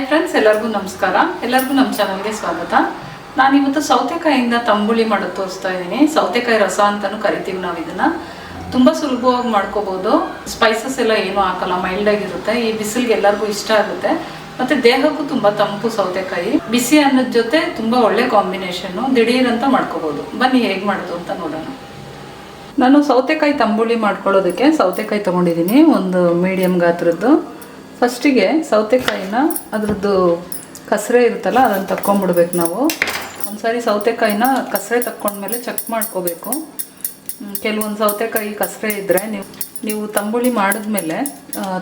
Hi friends ಎಲ್ಲರಿಗೂ ನಮಸ್ಕಾರ. ಎಲ್ಲರಿಗೂ ನಮ್ಮ ಚಾನಲ್ಗೆ ಸ್ವಾಗತ. ನಾನಿವತ್ತು ಸೌತೆಕಾಯಿಯಿಂದ ತಂಬುಳಿ ಮಾಡೋದು ತೋರಿಸ್ತಾ ಇದ್ದೀನಿ. ಸೌತೆಕಾಯಿ ರಸ ಅಂತಲೂ ಕರಿತೀವಿ ನಾವು ಇದನ್ನ. ತುಂಬ ಸುಲಭವಾಗಿ ಮಾಡ್ಕೋಬಹುದು ಸ್ಪೈಸಸ್ ಎಲ್ಲ ಏನೂ ಹಾಕಲ್ಲ ಮೈಲ್ಡ್ ಆಗಿರುತ್ತೆ. ಈ ಬಿಸಿಲಿಗೆ ಎಲ್ಲರಿಗೂ ಇಷ್ಟ ಆಗುತ್ತೆ. ಮತ್ತೆ ದೇಹಕ್ಕೂ ತುಂಬಾ ತಂಪು ಸೌತೆಕಾಯಿ. ಬಿಸಿ ಅನ್ನದ ಜೊತೆ ತುಂಬಾ ಒಳ್ಳೆ ಕಾಂಬಿನೇಷನ್ ದಿಢೀರಂತ ಅಂತ ಮಾಡ್ಕೋಬಹುದು ಬನ್ನಿ ಹೇಗೆ ಮಾಡೋದು ಅಂತ ನೋಡೋಣ. ನಾನು ಸೌತೆಕಾಯಿ ತಂಬುಳಿ ಮಾಡ್ಕೊಳ್ಳೋದಕ್ಕೆ ಸೌತೆಕಾಯಿ ತೊಗೊಂಡಿದ್ದೀನಿ. ಒಂದು ಮೀಡಿಯಮ್ ಗಾತ್ರದ್ದು. ಫಸ್ಟಿಗೆ ಸೌತೆಕಾಯಿನ ಅದರದ್ದು ಕಸರೆ ಇರುತ್ತಲ್ಲ, ಅದನ್ನು ತಕ್ಕೊಂಡ್ಬಿಡ್ಬೇಕು ನಾವು. ಒಂದ್ಸಾರಿ ಸೌತೆಕಾಯಿನ ಕಸರೆ ತಕ್ಕೊಂಡ್ಮೇಲೆ ಚೆಕ್ ಮಾಡ್ಕೋಬೇಕು. ಕೆಲವೊಂದು ಸೌತೆಕಾಯಿ ಕಸರೆ ಇದ್ದರೆ ನೀವು ನೀವು ತಂಬುಳಿ ಮಾಡಿದ್ಮೇಲೆ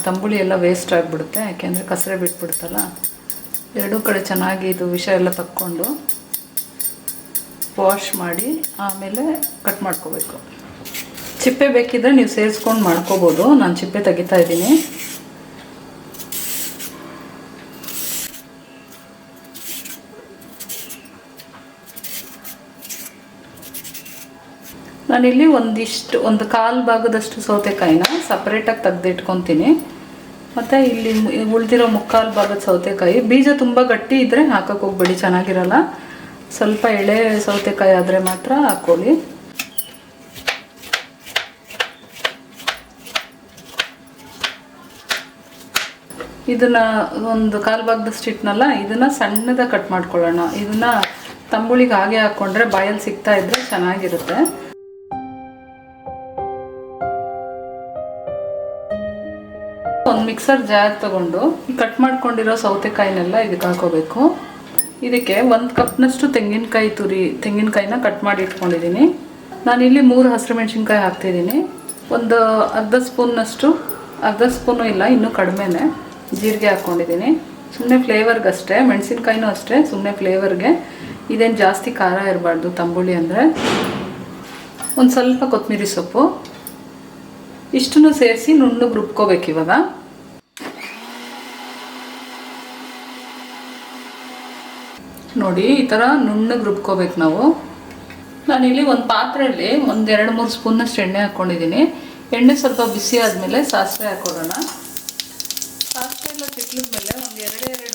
ತಂಬುಳಿ ಎಲ್ಲ ವೇಸ್ಟ್ ಆಗಿಬಿಡುತ್ತೆ, ಯಾಕೆಂದರೆ ಕಸರೆ ಬಿಟ್ಬಿಡುತ್ತಲ್ಲ ಎರಡೂ ಕಡೆ ಚೆನ್ನಾಗಿ ಇದು ವಿಷ ಎಲ್ಲ ತಕ್ಕೊಂಡು ವಾಶ್ ಮಾಡಿ ಆಮೇಲೆ ಕಟ್ ಮಾಡ್ಕೋಬೇಕು. ಚಿಪ್ಪೆ ಬೇಕಿದ್ರೆ ನೀವು ಸೇರಿಸ್ಕೊಂಡು ಮಾಡ್ಕೋಬೋದು. ನಾನು ಚಿಪ್ಪೆ ತೆಗಿತಾ ಇದ್ದೀನಿ. ನಾನಿಲ್ಲಿ ಒಂದಿಷ್ಟು, ಒಂದು ಕಾಲು ಭಾಗದಷ್ಟು ಸೌತೆಕಾಯಿನ ಸಪ್ರೇಟಾಗಿ ತೆಗೆದಿಟ್ಕೊತೀನಿ. ಮತ್ತು ಇಲ್ಲಿ ಉಳಿದಿರೋ ಮುಕ್ಕಾಲು ಭಾಗದ ಸೌತೆಕಾಯಿ. ಬೀಜ ತುಂಬ ಗಟ್ಟಿ ಇದ್ದರೆ ಹಾಕಕ್ಕೆ ಹೋಗ್ಬೇಡಿ, ಚೆನ್ನಾಗಿರಲ್ಲ. ಸ್ವಲ್ಪ ಎಳೆ ಸೌತೆಕಾಯಿ ಆದರೆ ಮಾತ್ರ ಹಾಕ್ಕೊಳ್ಳಿ. ಇದನ್ನ ಒಂದು ಕಾಲು ಭಾಗದಷ್ಟು ಇಟ್ನಲ್ಲ, ಇದನ್ನ ಸಣ್ಣದ ಕಟ್ ಮಾಡ್ಕೊಳ್ಳೋಣ. ಇದನ್ನ ತಂಬುಳಿಗೆ ಹಾಗೆ ಹಾಕ್ಕೊಂಡ್ರೆ ಬಾಯಲ್ಲಿ ಸಿಗ್ತಾ ಇದ್ದರೆ ಚೆನ್ನಾಗಿರುತ್ತೆ. ಮಿಕ್ಸರ್ ಜಾರ್ ತಗೊಂಡು ಕಟ್ ಮಾಡ್ಕೊಂಡಿರೋ ಸೌತೆಕಾಯಿನೆಲ್ಲ ಇದಕ್ಕೆ ಹಾಕೋಬೇಕು. ಇದಕ್ಕೆ ಒಂದು ಕಪ್ನಷ್ಟು ತೆಂಗಿನಕಾಯಿ ತುರಿ, ತೆಂಗಿನಕಾಯಿನ ಕಟ್ ಮಾಡಿ ಇಟ್ಕೊಂಡಿದ್ದೀನಿ. ನಾನಿಲ್ಲಿ ಮೂರು ಹಸಿರು ಮೆಣಸಿನ್ಕಾಯಿ ಹಾಕ್ತಿದ್ದೀನಿ. ಒಂದು ಅರ್ಧ ಸ್ಪೂನ್ನಷ್ಟು ಅರ್ಧ ಸ್ಪೂನು ಇಲ್ಲ, ಇನ್ನೂ ಕಡಿಮೆನೆ ಜೀರಿಗೆ ಹಾಕ್ಕೊಂಡಿದ್ದೀನಿ. ಸುಮ್ಮನೆ ಫ್ಲೇವರ್ಗಷ್ಟೇ, ಮೆಣಸಿನ್ಕಾಯಿನೂ ಅಷ್ಟೇ ಸುಮ್ಮನೆ ಫ್ಲೇವರ್ಗೆ. ಇದೇನು ಜಾಸ್ತಿ ಖಾರ ಇರಬಾರ್ದು ತಂಬುಳಿ ಅಂದರೆ. ಒಂದು ಸ್ವಲ್ಪ ಕೊತ್ತಂಬರಿ ಸೊಪ್ಪು. ಇಷ್ಟನ್ನು ಸೇರಿಸಿ ನುಣ್ಣಗೆ ರುಬ್ಕೋಬೇಕು ಇವಾಗ. ನೋಡಿ, ಈ ಥರ ನುಣ್ಣಗೆ ರುಬ್ಕೋಬೇಕು ನಾವು. ನಾನಿಲ್ಲಿ ಒಂದು ಪಾತ್ರೆಯಲ್ಲಿ ಒಂದು ಎರಡು ಮೂರು ಸ್ಪೂನಷ್ಟು ಎಣ್ಣೆ ಹಾಕ್ಕೊಂಡಿದ್ದೀನಿ ಎಣ್ಣೆ ಸ್ವಲ್ಪ ಬಿಸಿ ಆದಮೇಲೆ ಸಾಸಿವೆ ಹಾಕೊಳ್ಳೋಣ ಸಾಸಿವೆ ಎಲ್ಲ ಸಿಕ್ಕಿದ್ಮೇಲೆ ಒಂದು ಎರಡೇ ಎರಡು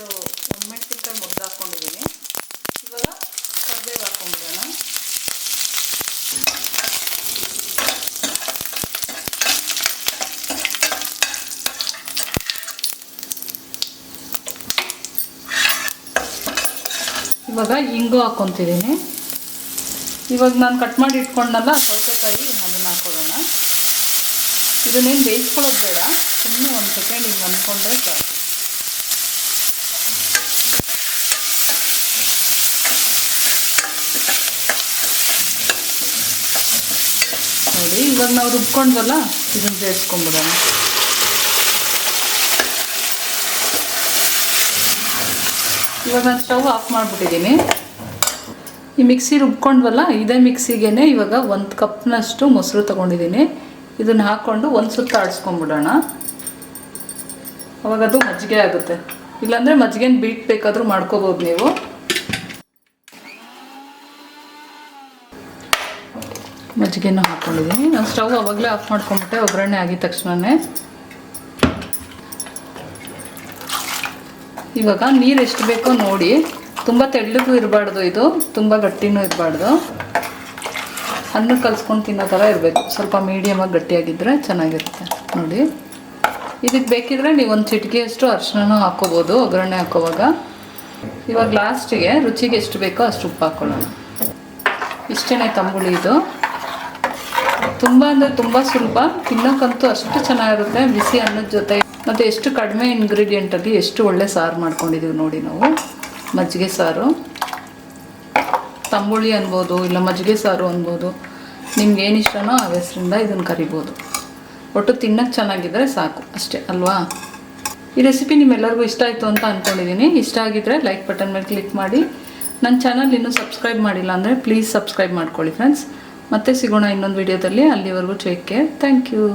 ಇವಾಗ ಇಂಗು ಹಾಕ್ಕೊತಿದ್ದೀನಿ ಇವಾಗ ನಾನು ಕಟ್ ಮಾಡಿ ಇಟ್ಕೊಂಡಲ್ಲ ಸೌತೆಕಾಯಿ ಅದನ್ನು ಹಾಕೊಳ್ಳೋಣ. ಇದನ್ನೇನು ಬೇಯಿಸ್ಕೊಳ್ಳೋದು ಬೇಡ. ಸುಮ್ಮನೆ ಒಂದು ಸೆಕೆಂಡ್ ಹಿಂಗೆ ಅಂದ್ಕೊಂಡ್ರೆ ಸಾಕು. ನೋಡಿ, ಇವಾಗ ನಾವು ರುಬ್ಕೊಂಡ್ವಲ್ಲ ಇದನ್ನು ಸೇರಿಸ್ಕೊಂಡ್ಬಿಡೋಣ ಇವಾಗ ನಾನು ಸ್ಟವ್ ಆಫ್ ಮಾಡಿಬಿಟ್ಟಿದ್ದೀನಿ. ಈ ಮಿಕ್ಸಿ ರುಬ್ಕೊಂಡ್ವಲ್ಲ, ಇದೇ ಮಿಕ್ಸಿಗೆ ಇವಾಗ ಒಂದು ಕಪ್ನಷ್ಟು ಮೊಸರು ತೊಗೊಂಡಿದ್ದೀನಿ. ಇದನ್ನು ಹಾಕ್ಕೊಂಡು ಒಂದು ಸುತ್ತ ಆಡಿಸ್ಕೊಂಬಿಡೋಣ. ಅವಾಗ ಅದು ಮಜ್ಜಿಗೆ ಆಗುತ್ತೆ. ಇಲ್ಲಾಂದರೆ ಮಜ್ಜಿಗೆನ ಬೀಟ್ ಬೇಕಾದರೂ ಮಾಡ್ಕೋಬೋದು ನೀವು. ಮಜ್ಜಿಗೆನೂ ಹಾಕ್ಕೊಂಡಿದ್ದೀನಿ ನಾನು ಸ್ಟವ್ ಅವಾಗಲೇ ಆಫ್ ಮಾಡ್ಕೊಂಬಿಟ್ಟೆ, ಒಗ್ಗರಣೆ ಆಗಿದ ತಕ್ಷಣವೇ ಇವಾಗ ನೀರು ಎಷ್ಟು ಬೇಕೋ ನೋಡಿ. ತುಂಬ ತೆಳ್ಳಗೂ ಇರಬಾರ್ದು ಇದು. ತುಂಬ ಗಟ್ಟಿನೂ ಇರಬಾರ್ದು. ಅನ್ನ ಕಲ್ಸ್ಕೊಂಡು ತಿನ್ನೋ ಥರ ಇರಬೇಕು. ಸ್ವಲ್ಪ ಮೀಡಿಯಮಾಗಿ ಗಟ್ಟಿಯಾಗಿದ್ದರೆ ಚೆನ್ನಾಗಿರುತ್ತೆ. ನೋಡಿ. ಇದಕ್ಕೆ ಬೇಕಿದ್ರೆ ನೀವು ಒಂದು ಚಿಟಿಕೆಯಷ್ಟು ಅರಿಶಿನೂ ಹಾಕ್ಕೋಬೋದು ಒಗ್ಗರಣೆ ಹಾಕೋವಾಗ. ಇವಾಗ ಲಾಸ್ಟಿಗೆ ರುಚಿಗೆ ಎಷ್ಟು ಬೇಕೋ ಅಷ್ಟು ಉಪ್ಪು ಹಾಕ್ಕೊಳ್ಳೋಣ ಇಷ್ಟೇ ತಂಬುಳಿ ಇದು. ತುಂಬ ಅಂದರೆ ತುಂಬ ಸುಲಭ. ತಿನ್ನೋಕ್ಕಂತೂ ಅಷ್ಟು ಚೆನ್ನಾಗಿರುತ್ತೆ. ಬಿಸಿ ಅನ್ನದ ಜೊತೆ ಮತ್ತು ಎಷ್ಟು ಕಡಿಮೆ ಇಂಗ್ರೀಡಿಯೆಂಟಲ್ಲಿ ಎಷ್ಟು ಒಳ್ಳೆ ಸಾರು ಮಾಡ್ಕೊಂಡಿದ್ದೀವಿ ನೋಡಿ ನಾವು? ಮಜ್ಜಿಗೆ ಸಾರು. ತಂಬುಳಿ ಅನ್ಬೋದು, ಇಲ್ಲ ಮಜ್ಜಿಗೆ ಸಾರು ಅನ್ಬೋದು. ನಿಮ್ಗೆ ಏನು ಇಷ್ಟನೋ ಆ ಹೆಸರಿಂದ ಇದನ್ನು ಕರಿಬೋದು. ಒಟ್ಟು ತಿನ್ನಕ್ಕೆ ಚೆನ್ನಾಗಿದ್ದರೆ ಸಾಕು, ಅಷ್ಟೇ, ಅಲ್ವಾ? ಈ ರೆಸಿಪಿ ನಿಮ್ಮೆಲ್ಲರಿಗೂ ಇಷ್ಟ ಆಯಿತು ಅಂತ ಅಂದ್ಕೊಂಡಿದ್ದೀನಿ ಇಷ್ಟ ಆಗಿದ್ದರೆ ಲೈಕ್ ಬಟನ್ ಮೇಲೆ ಕ್ಲಿಕ್ ಮಾಡಿ. ನನ್ನ ಚಾನಲ್ ಇನ್ನೂ ಸಬ್ಸ್ಕ್ರೈಬ್ ಮಾಡಿಲ್ಲ ಅಂದರೆ ಪ್ಲೀಸ್ ಸಬ್ಸ್ಕ್ರೈಬ್ ಮಾಡ್ಕೊಳ್ಳಿ ಫ್ರೆಂಡ್ಸ್ ಮತ್ತೆ ಸಿಗೋಣ ಇನ್ನೊಂದು ವಿಡಿಯೋದಲ್ಲಿ ಅಲ್ಲಿವರೆಗೂ ಟೇಕ್ ಕೇರ್ ಥ್ಯಾಂಕ್ ಯು